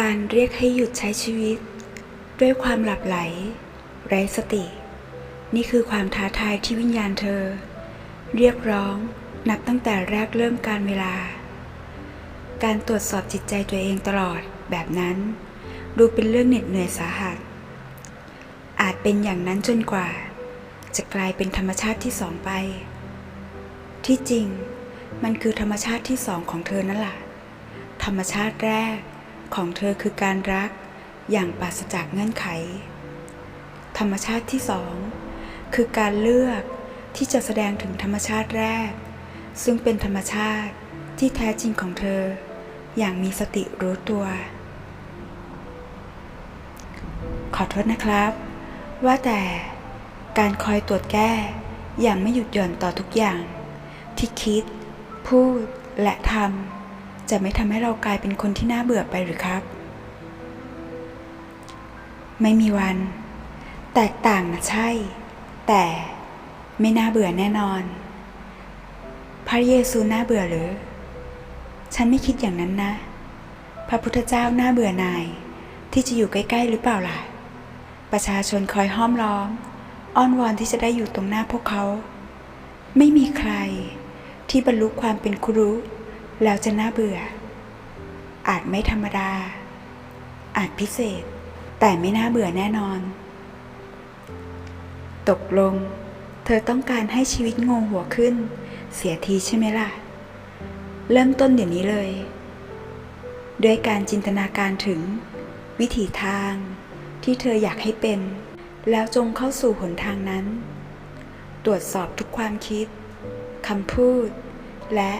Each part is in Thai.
การเรียกให้หยุดใช้ชีวิต ด้วยความหลับไหล ไร้สติ นี่คือความท้าทายที่วิญญาณเธอ เรียกร้องนับตั้งแต่แรกเริ่มการเวลา การตรวจสอบจิตใจตัวเองตลอดแบบนั้น ดูเป็นเรื่องเหน็ดเหนื่อยสาหัส อาจเป็นอย่างนั้นจนกว่า จะกลายเป็นธรรมชาติที่สองไป ที่จริงมันคือธรรมชาติที่สองของเธอนั่นแหละธรรมชาติแรก ของเธอคือการรักอย่างปราศจากเงื่อนไข ธรรมชาติที่สองคือการเลือกที่จะแสดงถึงธรรมชาติแรก ซึ่งเป็นธรรมชาติที่แท้จริงของเธอ อย่างมีสติรู้ตัว ขอโทษนะครับ ว่าแต่การคอยตรวจแก้อย่างไม่หยุดหย่อนต่อทุกอย่าง ที่คิด พูดและทำ จะไม่ทำให้เรากลายเป็นคนที่น่าเบื่อไปหรือครับ ไม่มีวัน แตกต่างนะใช่ แต่ไม่น่าเบื่อแน่นอน พระเยซูน่าเบื่อหรือ ฉันไม่คิดอย่างนั้นนะ พระพุทธเจ้าน่าเบื่อหน่าย ที่จะอยู่ใกล้ ๆ หรือเปล่าล่ะ ประชาชนคอยห้อมล้อม อ้อนวอนที่จะได้อยู่ตรงหน้าพวกเขา ไม่มีใครที่บรรลุความเป็นครู แล้วจะน่าเบื่อ อาจไม่ธรรมดา อาจพิเศษ แต่ไม่น่าเบื่อแน่นอน ตกลง เธอต้องการให้ชีวิตงงหัวขึ้น เสียทีใช่ไหมล่ะ เริ่มต้นเดี๋ยวนี้เลย ด้วยการจินตนาการถึง วิถีทางที่เธออยากให้เป็น แล้วจงเข้าสู่หนทางนั้น ตรวจสอบทุกความคิดคำพูด และ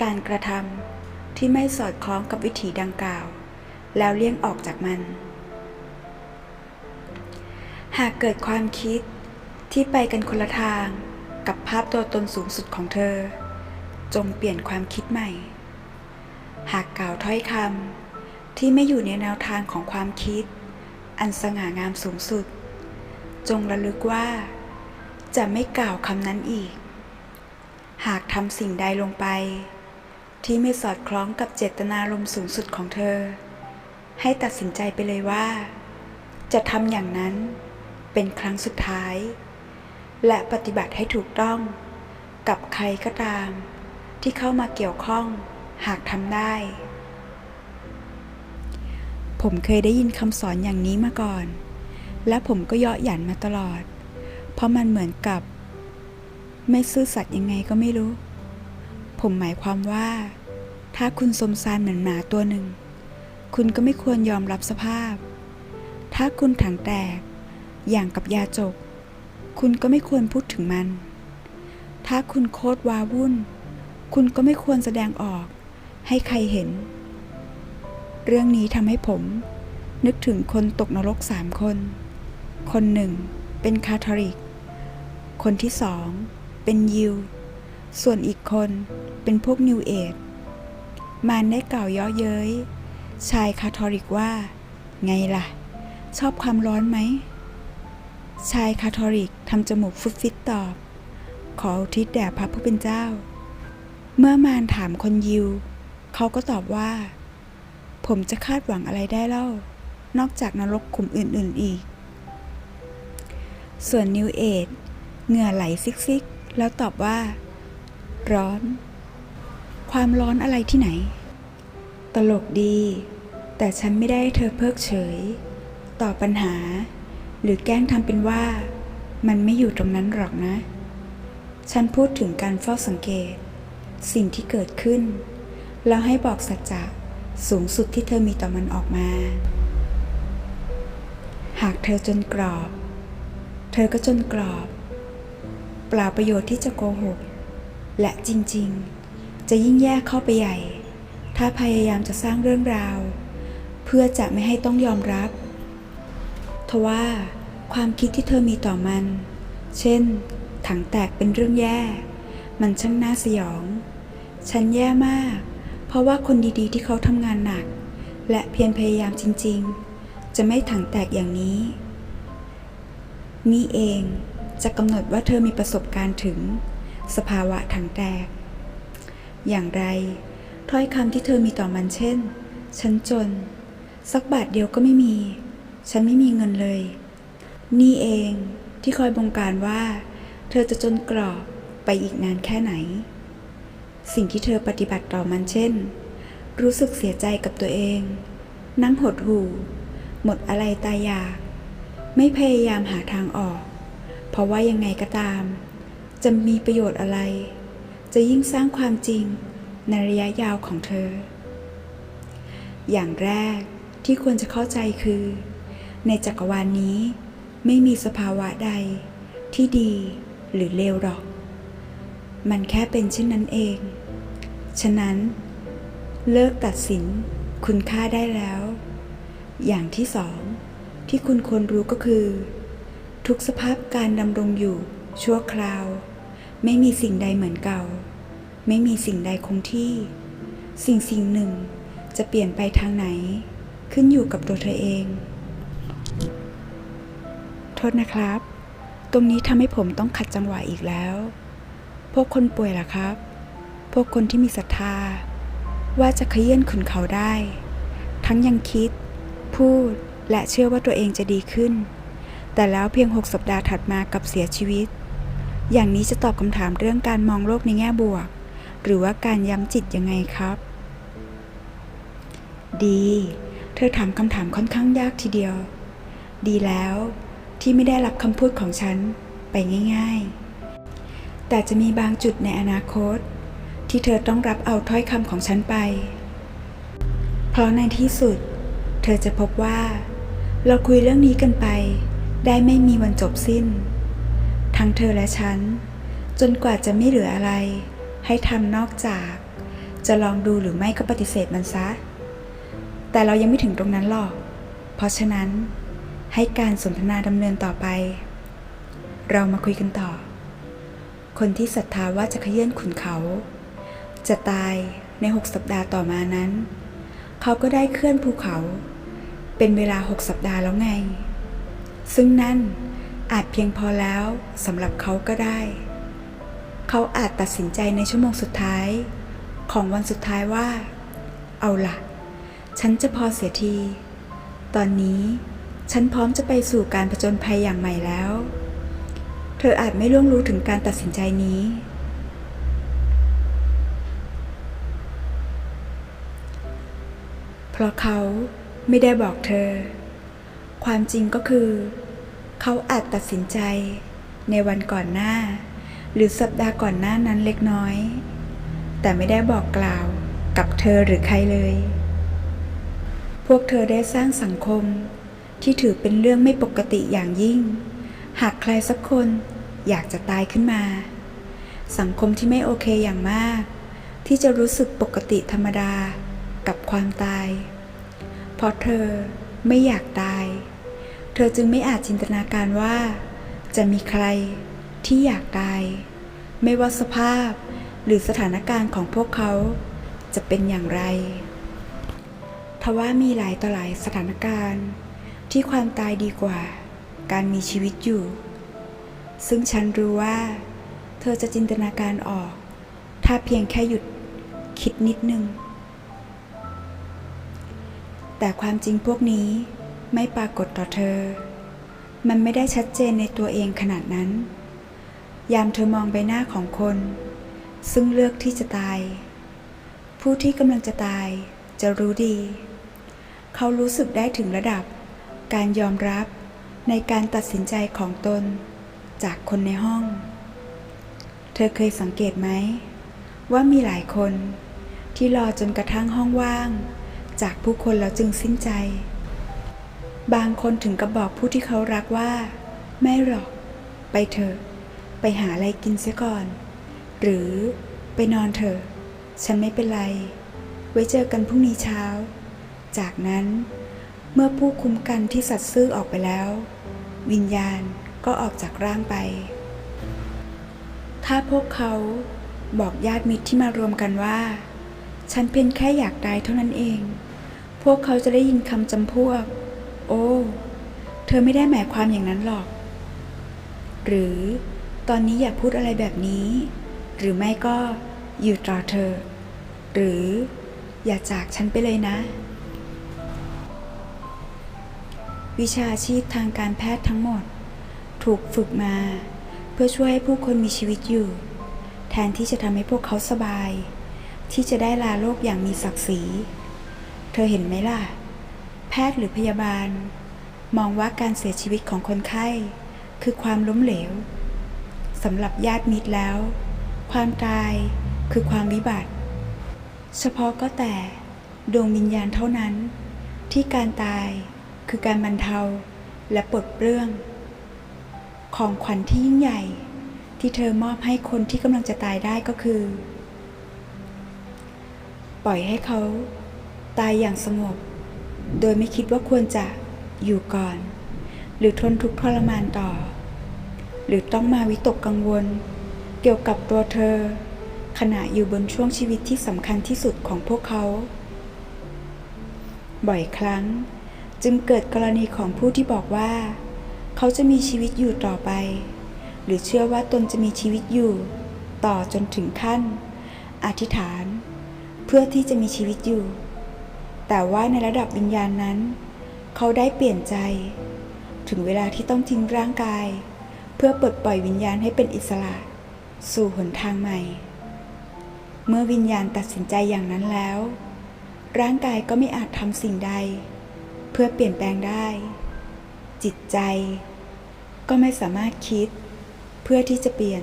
การกระทำที่ไม่สอดคล้องกับวิถีดังกล่าว แล้วเลี่ยงออกจากมัน หากเกิดความคิดที่ไปกันคนละทางกับภาพตัวตนสูงสุดของเธอ จงเปลี่ยนความคิดใหม่ หากกล่าวถ้อยคำที่ไม่อยู่ในแนวทางของความคิด อันสง่างามสูงสุด จงระลึกว่า จะไม่กล่าวคำนั้นอีก หากทำสิ่งใดลงไป ที่ไม่สอดคล้องกับเจตนารมณ์สูงสุดของเธอ ให้ตัดสินใจไปเลยว่า จะทำอย่างนั้นเป็นครั้งสุดท้าย และปฏิบัติให้ถูกต้อง กับใครก็ตาม ที่เข้ามาเกี่ยวข้องหากทำได้ ผมเคยได้ยินคำสอนอย่างนี้มาก่อน และผมก็เยาะหยันมาตลอด เพราะมันเหมือนกับ ไม่ซื่อสัตย์ยังไงก็ไม่รู้ ผมหมายความว่า ถ้าคุณสมซานเหมือนหมาตัวหนึ่ง คุณก็ไม่ควรยอมรับสภาพ ถ้าคุณถังแตก อย่างกับยาจก คุณก็ไม่ควรพูดถึงมัน ถ้าคุณโคตรวาวุ่น คุณก็ไม่ควรแสดงออก ให้ใครเห็น เรื่องนี้ทำให้ผม นึกถึงคนตกนรกสามคน คนหนึ่งเป็นคาทอลิก คนที่สองเป็นยิว ส่วนอีกคนเป็นพวกนิวเอจมารได้กล่าวย่อเย้ย ชายคาทอลิกว่า ไงล่ะ ชอบความร้อนไหม ชายคาทอลิกทำจมูกฟุดฟิตตอบ ขออุทิศแด่พระผู้เป็นเจ้า เมื่อมารถามคนยิว เขาก็ตอบว่า ผมจะคาดหวังอะไรได้เล่า นอกจากนรกขุมอื่น ๆอีก ส่วนนิวเอจเหงื่อไหลซิกๆ แล้วตอบว่า ร้อน ความร้อนอะไรที่ไหน ตลกดี แต่ฉันไม่ได้ให้เธอเพิกเฉย ต่อปัญหา หรือแกล้งทำเป็นว่า มันไม่อยู่ตรงนั้นหรอกนะ ฉันพูดถึงการเฝ้าสังเกต สิ่งที่เกิดขึ้น แล้วให้บอกสัจจะสูงสุดที่เธอมีต่อมันออกมา หากเธอจนกรอบ เธอก็จนกรอบ เปล่าประโยชน์ที่จะโกหก และจริงๆ จะยิ่งแย่เข้าไปใหญ่ ถ้าพยายามจะสร้างเรื่องราว เพื่อจะไม่ให้ต้องยอมรับ ทว่าความคิดที่เธอมีต่อมัน เช่น ถังแตกเป็นเรื่องแย่ มันช่างน่าสยอง ฉันแย่มาก เพราะว่าคนดีๆที่เขาทำงานหนัก และเพียรพยายามจริง ๆ จะไม่ถังแตกอย่างนี้ นี่เองจะกำหนดว่าเธอมีประสบการณ์ถึง สภาวะถังแตก อย่างไร ถ้อยคำที่เธอมีต่อมันเช่น ฉันจน สักบาทเดียวก็ไม่มี ฉันไม่มีเงินเลย นี่เองที่คอยบงการว่า เธอจะจนกรอบไปอีกนานแค่ไหน สิ่งที่เธอปฏิบัติต่อมันเช่น รู้สึกเสียใจกับตัวเอง นั่งหดหู่ หมดอะไรตายอยาก ไม่พยายามหาทางออก เพราะว่ายังไงก็ตาม จะมีประโยชน์อะไร จะยิ่งสร้างความจริงในระยะยาวของเธอ อย่างแรกที่ควรจะเข้าใจคือ ในจักรวาลนนี้ไม่มีสภาวะใดที่ดีหรือเลวหรอก มันแค่เป็นเช่นนั้นเอง ฉะนั้น เลิกตัดสินคุณค่าได้แล้ว อย่างที่สองที่คุณควรรู้ก็คือ ทุกสภาพการดำรงอยู่ชั่วคราว ไม่มีสิ่งใดเหมือนเก่า ไม่มีสิ่งใดคงที่ สิ่งสิ่งหนึ่งจะเปลี่ยนไปทางไหน ขึ้นอยู่กับตัวเธอเอง โทษนะครับ ตรงนี้ทำให้ผมต้องขัดจังหวะอีกแล้ว พวกคนป่วยล่ะครับ พวกคนที่มีศรัทธา ว่าจะขยื่นขุนเขาได้ ทั้งยังคิด พูดและเชื่อว่าตัวเองจะดีขึ้น แต่แล้วเพียงหกสัปดาห์ถัดมากับเสียชีวิต อย่างนี้จะตอบคำถามเรื่องการมองโลกในแง่บวก หรือว่าการย้ำจิตยังไงครับ ดี เธอถามคำถามค่อนข้างยากทีเดียว ดีแล้วที่ไม่ได้รับคำพูดของฉันไปง่าย ๆ แต่จะมีบางจุดในอนาคต ที่เธอต้องรับเอาถ้อยคำของฉันไป เพราะในที่สุด เธอจะพบว่า เราคุยเรื่องนี้กันไป ได้ไม่มีวันจบสิ้น ทั้งเธอและฉัน จนกว่าจะไม่เหลืออะไร ให้ทำนอกจาก จะลองดูหรือไม่ก็ปฏิเสธมันซะ แต่เรายังไม่ถึงตรงนั้นหรอก เพราะฉะนั้น ให้การสนทนาดำเนินต่อไป เรามาคุยกันต่อ คนที่ศรัทธาว่าจะขยื่นขุนเขา จะตายในหกสัปดาห์ต่อมานั้น เขาก็ได้เคลื่อนภูเขา เป็นเวลาหกสัปดาห์แล้วไง ซึ่งนั่น อาจเพียงพอแล้วสำหรับเขาก็ได้ เขาอาจตัดสินใจในชั่วโมงสุดท้าย ของวันสุดท้ายว่า เอาล่ะฉันจะพอเสียที ตอนนี้ฉันพร้อมจะไปสู่การผจญภัยอย่างใหม่แล้ว เธออาจไม่ล่วงรู้ถึงการตัดสินใจนี้ เพราะเขาไม่ได้บอกเธอ ความจริงก็คือเขาอาจตัดสินใจ ในวันก่อนหน้า หรือสัปดาห์ก่อนหน้านั้นเล็กน้อย แต่ไม่ได้บอกกล่าวกับเธอหรือใครเลย พวกเธอได้สร้างสังคมที่ถือเป็นเรื่องไม่ปกติอย่างยิ่ง หากใครสักคนอยากจะตายขึ้นมา สังคมที่ไม่โอเคอย่างมาก ที่จะรู้สึกปกติธรรมดากับความตาย เพราะเธอไม่อยากตาย ธอจึงไม่อาจจินตนาการว่า จะมีใครที่อยากตาย ไม่ว่าสภาพหรือสถานการณ์ของพวกเขาจะเป็นอย่างไร ทว่ามีหลายต่อหลายสถานการณ์ ที่ความตายดีกว่า การมีชีวิตอยู่ ซึ่งฉันรู้ว่า เธอจะจินตนาการออก ถ้าเพียงแค่หยุดคิดนิดนึง แต่ความจริงพวกนี้ ไม่ปรากฏต่อเธอ มันไม่ได้ชัดเจนในตัวเองขนาดนั้น ยามเธอมองใบหน้าของคน ซึ่งเลือกที่จะตาย ผู้ที่กำลังจะตายจะรู้ดี เขารู้สึกได้ถึงระดับ การยอมรับในการตัดสินใจของตน จากคนในห้อง เธอเคยสังเกตไหม ว่ามีหลายคนที่รอจนกระทั่งห้องว่าง จากผู้คนแล้วจึงสิ้นใจ บางคนถึงกับบอกผู้ที่เขารักว่า ไม่หรอก ไปเถอะ ไปหาอะไรกินเสียก่อน หรือไปนอนเถอะ ฉันไม่เป็นไร ไว้เจอกันพรุ่งนี้เช้า จากนั้นเมื่อผู้คุ้มกันที่สัตว์ซื่อออกไปแล้ว วิญญาณก็ออกจากร่างไป ถ้าพวกเขาบอกญาติมิตรที่มารวมกันว่า ฉันเพียงแค่อยากตายเท่านั้นเอง พวกเขาจะได้ยินคำจำพวก อ้เธอไม่ได้หมายความอย่างนั้นหรอก หรือตอนนี้อย่าพูดอะไรแบบนี้ หรือไม่ก็อยู่ต่อเธอ หรืออย่าจากฉันไปเลยนะ วิชาชีพทางการแพทย์ทั้งหมด ถูกฝึกมา เพื่อช่วยให้ผู้คนมีชีวิตอยู่ แทนที่จะทำให้พวกเขาสบาย ที่จะได้ลาโลกอย่างมีศักดิ์ศรี เธอเห็นไหมล่ะ แพทย์หรือพยาบาล มองว่าการเสียชีวิตของคนไข้ คือความล้มเหลวสำหรับญาติมิตรแล้ว ความตายคือความวิบัติ เฉพาะก็แต่ดวงวิญญาณเท่านั้น ที่การตายคือการบรรเทาและปลดเปลื้อง ของขวัญที่ยิ่งใหญ่ ที่เธอมอบให้คนที่กำลังจะตายได้ก็คือ ปล่อยให้เขา ตายอย่างสงบ โดยไม่คิดว่าควรจะอยู่ก่อน หรือทนทุกข์ทรมานต่อ หรือต้องมาวิตกกังวล เกี่ยวกับตัวเธอ ขณะอยู่บนช่วงชีวิตที่สำคัญที่สุดของพวกเขา บ่อยครั้งจึงเกิดกรณีของผู้ที่บอกว่า เขาจะมีชีวิตอยู่ต่อไป หรือเชื่อว่าตนจะมีชีวิตอยู่ต่อจนถึงขั้น อธิษฐาน เพื่อที่จะมีชีวิตอยู่ แต่ว่าในระดับวิญญาณนั้น เขาได้เปลี่ยนใจ ถึงเวลาที่ต้องทิ้งร่างกาย เพื่อปลดปล่อยวิญญาณให้เป็นอิสระ สู่หนทางใหม่ เมื่อวิญญาณตัดสินใจอย่างนั้นแล้ว ร่างกายก็ไม่อาจทำสิ่งใด เพื่อเปลี่ยนแปลงได้ จิตใจ ก็ไม่สามารถคิด เพื่อที่จะเปลี่ยน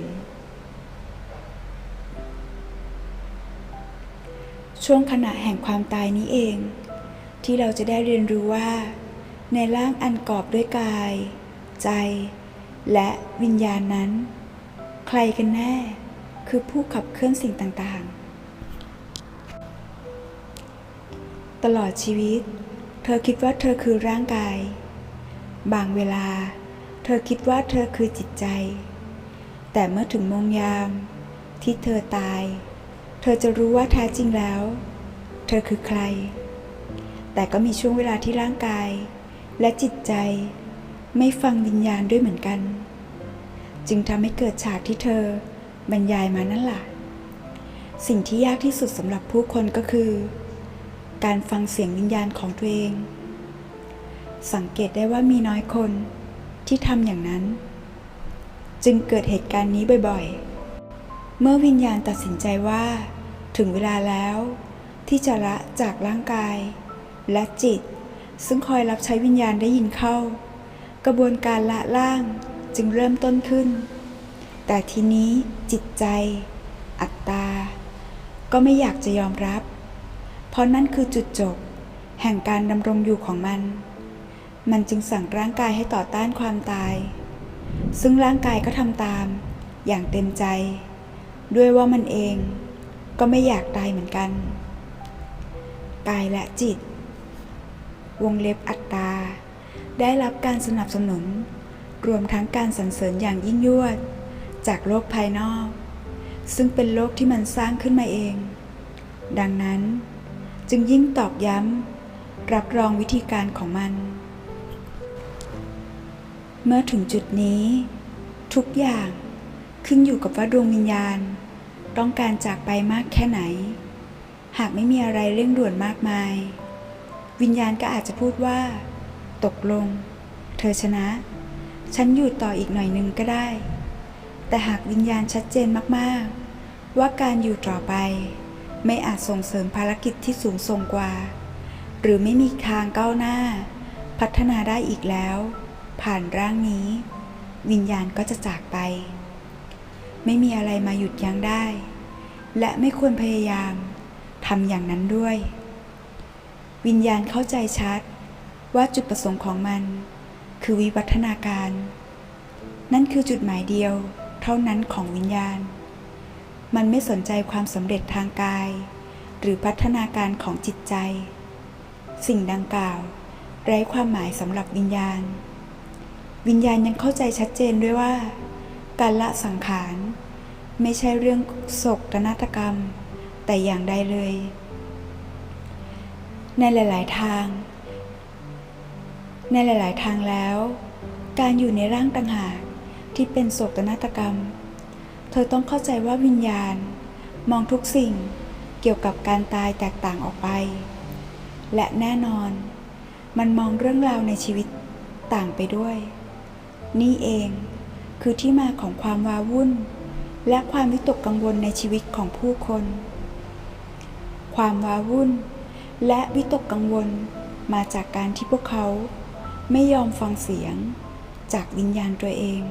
ช่วงขณะแห่งความตายนี้เอง ที่เราจะได้เรียนรู้ว่า ในร่างอันกอบด้วยกาย ใจ และวิญญาณนั้น ใครกันแน่ คือผู้ขับเคลื่อนสิ่งต่างๆ ตลอดชีวิต เธอคิดว่าเธอคือร่างกาย บางเวลา เธอคิดว่าเธอคือจิตใจ แต่เมื่อถึงโมงยามที่เธอตาย เธอจะรู้ว่าแท้จริงแล้ว เธอคือใคร แต่ก็มีช่วงเวลาที่ร่างกาย และจิตใจ ไม่ฟังวิญญาณด้วยเหมือนกัน จึงทำให้เกิดฉากที่เธอบรรยายมานั่นแหละสิ่งที่ยากที่สุดสำหรับผู้คนก็คือ การฟังเสียงวิญญาณของตัวเอง สังเกตได้ว่ามีน้อยคนที่ทำอย่างนั้น จึงเกิดเหตุการณ์นี้บ่อยๆ เมื่อวิญญาณตัดสินใจว่า ถึงเวลาแล้ว ที่จะละจากร่างกาย และจิต ซึ่งคอยรับใช้วิญญาณได้ยินเข้า กระบวนการละล่างจึงเริ่มต้นขึ้น แต่ทีนี้จิตใจ อัตตา ก็ไม่อยากจะยอมรับ เพราะนั่นคือจุดจบ แห่งการดำรงอยู่ของมัน มันจึงสั่งร่างกายให้ต่อต้านความตาย ซึ่งร่างกายก็ทำตาม อย่างเต็มใจ ด้วยว่ามันเองก็ไม่อยากตายเหมือนกัน กายและจิต วงเล็บอัตตา ได้รับการสนับสนุน รวมทั้งการสรรเสริญอย่างยิ่งยวด จากโลกภายนอก ซึ่งเป็นโลกที่มันสร้างขึ้นมาเอง ดังนั้นจึงยิ่งตอกย้ำ รับรองวิธีการของมัน เมื่อถึงจุดนี้ ทุกอย่าง ขึ้นอยู่กับว่าดวงวิญญาณ ต้องการจากไปมากแค่ไหน หากไม่มีอะไรเร่งด่วนมากมาย วิญญาณก็อาจจะพูดว่า ตกลง เธอชนะ ฉันอยู่ต่ออีกหน่อยนึงก็ได้ แต่หากวิญญาณชัดเจนมากๆ ว่าการอยู่ต่อไป ไม่อาจส่งเสริมภารกิจที่สูงส่งกว่า หรือไม่มีทางก้าวหน้า พัฒนาได้อีกแล้ว ผ่านร่างนี้ วิญญาณก็จะจากไป ไม่มีอะไรมาหยุดยั้งได้ และไม่ควรพยายามทำอย่างนั้นด้วย วิญญาณเข้าใจชัดว่าจุดประสงค์ของมัน คือวิวัฒนาการ นั่นคือจุดหมายเดียวเท่านั้นของวิญญาณ มันไม่สนใจความสำเร็จทางกาย หรือพัฒนาการของจิตใจ สิ่งดังกล่าว ไร้ความหมายสำหรับวิญญาณ วิญญาณยังเข้าใจชัดเจนด้วยว่า การละสังขาร ไม่ใช่เรื่องโศกนาฏกรรม แต่อย่างใดเลย ในหลาย ๆ ทาง ในหลาย ๆ ทางแล้ว การอยู่ในร่างต่างหากที่เป็นโศกนาฏกรรม เธอต้องเข้าใจว่าวิญญาณ มองทุกสิ่งเกี่ยวกับการตายแตกต่างออกไป และแน่นอน มันมองเรื่องราวในชีวิตต่างไปด้วย นี่เองคือที่มาของความวาวุ่น และความวิตกกังวลในชีวิตของผู้คน ความว้าวุ่น และวิตกกังวลมาจากการที่พวกเขา ไม่ยอมฟังเสียงจากวิญญาณตัวเอง